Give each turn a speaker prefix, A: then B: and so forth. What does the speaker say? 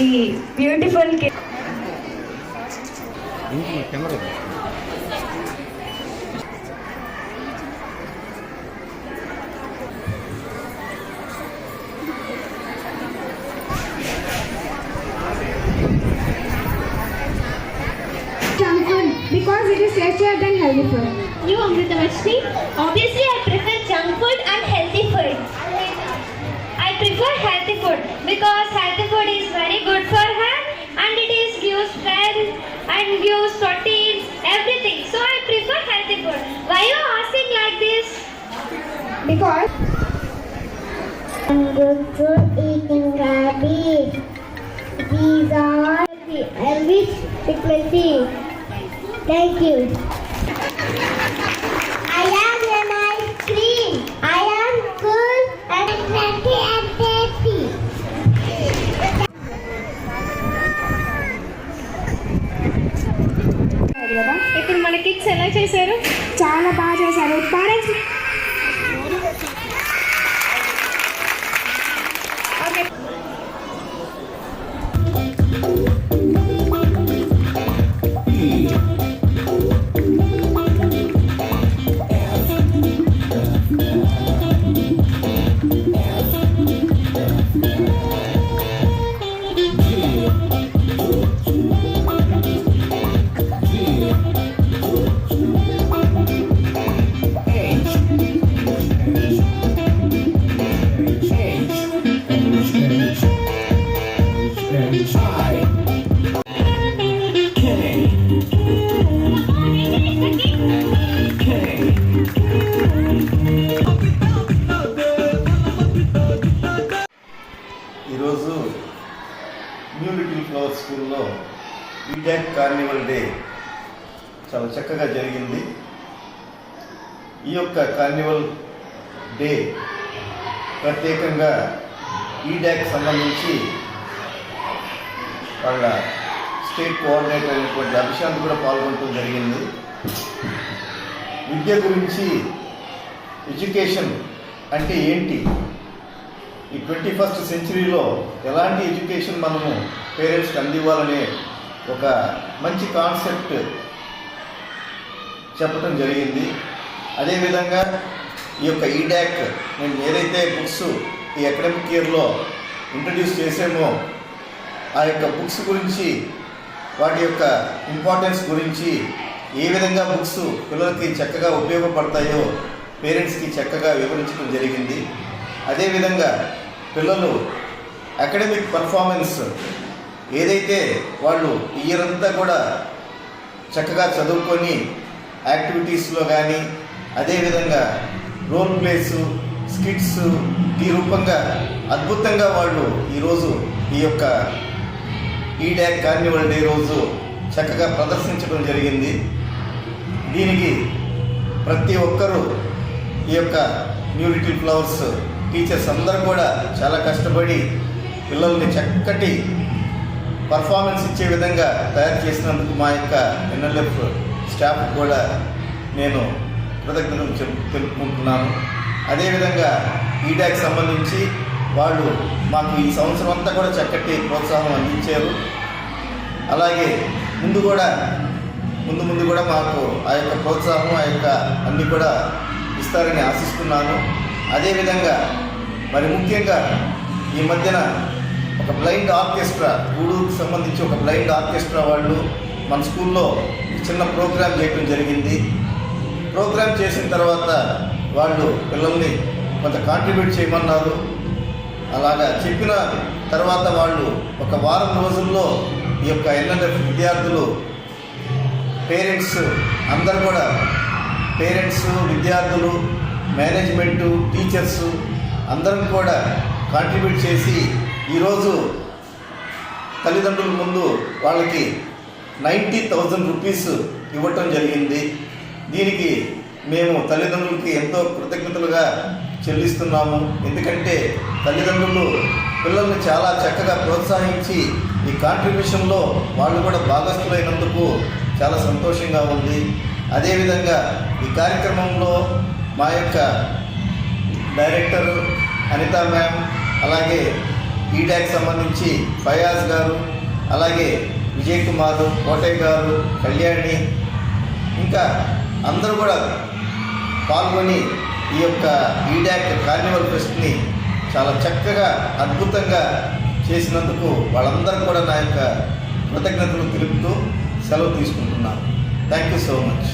A: ఈ beautiful
B: camera
C: junk food because it is tastier than healthy food.
D: You Amritavashri? Obviously, I prefer prefer healthy food. Why you asking like this?
C: Because
D: I'm good for eating rabbit. These are Elvis frequency. Thank you.
A: చేశారు?
C: చాలా బాగా చేశారు. Parents
E: ఈడాక్ Carnival day చాలా చక్కగా జరిగింది. ఈ యొక్క Carnival day ప్రత్యేకంగా ఈడాక్ సంబంధించి వాళ్ళ స్టేట్ కోఆర్డినేటర్ అయినటువంటి అభిషాంత్ కూడా పాల్గొనడం జరిగింది. విద్య గురించి ఎడ్యుకేషన్ అంటే ఏంటి? ఈ ట్వంటీ ఫస్ట్ సెంచరీలో ఎలాంటి ఎడ్యుకేషన్ మనము పేరెంట్స్కి అందివ్వాలనే ఒక మంచి కాన్సెప్ట్ చెప్పడం జరిగింది. అదేవిధంగా ఈ యొక్క ఈడాక్ నేను ఏదైతే బుక్స్ ఈ అకాడమిక్ ఇయర్లో ఇంట్రడ్యూస్ చేసామో ఆ యొక్క బుక్స్ గురించి వాటి యొక్క ఇంపార్టెన్స్ గురించి ఏ విధంగా బుక్స్ పిల్లలకి చక్కగా ఉపయోగపడతాయో పేరెంట్స్కి చక్కగా వివరించడం జరిగింది. అదేవిధంగా పిల్లలు అకాడమిక్ పర్ఫార్మెన్స్ ఏదైతే వాళ్ళు ఇయర్ అంతా కూడా చక్కగా చదువుకొని యాక్టివిటీస్లో కానీ అదేవిధంగా రోల్ ప్లేస్ స్కిట్స్ ఈ రూపంగా అద్భుతంగా వాళ్ళు ఈరోజు ఈ యొక్క ఈ డ్యాక్ కార్నివల్ డే రోజు చక్కగా ప్రదర్శించడం జరిగింది. దీనికి ప్రతి ఒక్కరూ ఈ యొక్క న్యూ లిటిల్ ఫ్లవర్స్ టీచర్స్ అందరూ కూడా చాలా కష్టపడి పిల్లల్ని చక్కటి పర్ఫార్మెన్స్ ఇచ్చే విధంగా తయారు చేసినందుకు మా యొక్క ఎన్ఎల్ఎఫ్ స్టాఫ్ కూడా నేను కృతజ్ఞతలు చెప్ తెలుపుకుంటున్నాను. అదేవిధంగా ఈడాక్ సంబంధించి వాళ్ళు మాకు ఈ సంవత్సరం అంతా కూడా చక్కటి ప్రోత్సాహం అందించారు. అలాగే ముందు కూడా ముందు ముందు కూడా మాకు ఆ యొక్క ప్రోత్సాహం ఆ యొక్క అన్ని కూడా ఇస్తారని ఆశిస్తున్నాను. అదేవిధంగా మరి ముఖ్యంగా ఈ మధ్యన ఒక బ్లైండ్ ఆర్కెస్ట్రా గూడూరుకు సంబంధించి ఒక బ్లైండ్ ఆర్కెస్ట్రా వాళ్ళు మన స్కూల్లో చిన్న ప్రోగ్రామ్ చేయడం జరిగింది. ప్రోగ్రామ్ చేసిన తర్వాత వాళ్ళు పిల్లల్ని కొంత కాంట్రిబ్యూట్ చేయమన్నారు. అలాగా చెప్పిన తర్వాత వాళ్ళు ఒక వారం రోజుల్లో ఈ యొక్క ఎన్ఎల్ఎఫ్ విద్యార్థులు పేరెంట్స్ అందరు కూడా పేరెంట్స్ విద్యార్థులు మేనేజ్మెంటు టీచర్స్ అందరం కూడా కాంట్రిబ్యూట్ చేసి ఈరోజు తల్లిదండ్రుల ముందు వాళ్ళకి నైంటీ థౌజండ్ రూపీస్ ఇవ్వటం జరిగింది. దీనికి మేము తల్లిదండ్రులకి ఎంతో కృతజ్ఞతలుగా చెల్లిస్తున్నాము. ఎందుకంటే తల్లిదండ్రులు పిల్లల్ని చాలా చక్కగా ప్రోత్సహించి ఈ కాంట్రిబ్యూషన్లో వాళ్ళు కూడా భాగస్థులైనందుకు చాలా సంతోషంగా ఉంది. అదేవిధంగా ఈ కార్యక్రమంలో మా యొక్క డైరెక్టర్ అనితా మ్యామ్ అలాగే ఈడాక్ సంబంధించి ఫయాజ్ గారు అలాగే విజయ్ కుమార్ కోటయ్య గారు కళ్యాణి ఇంకా అందరూ కూడా పాల్గొని ఈ యొక్క ఈడాక్ కార్నివల్ ఫెస్ట్ని చాలా చక్కగా అద్భుతంగా చేసినందుకు వాళ్ళందరూ కూడా నా యొక్క కృతజ్ఞతలు తెలుపుతూ సెలవు తీసుకుంటున్నాను. Thank you so much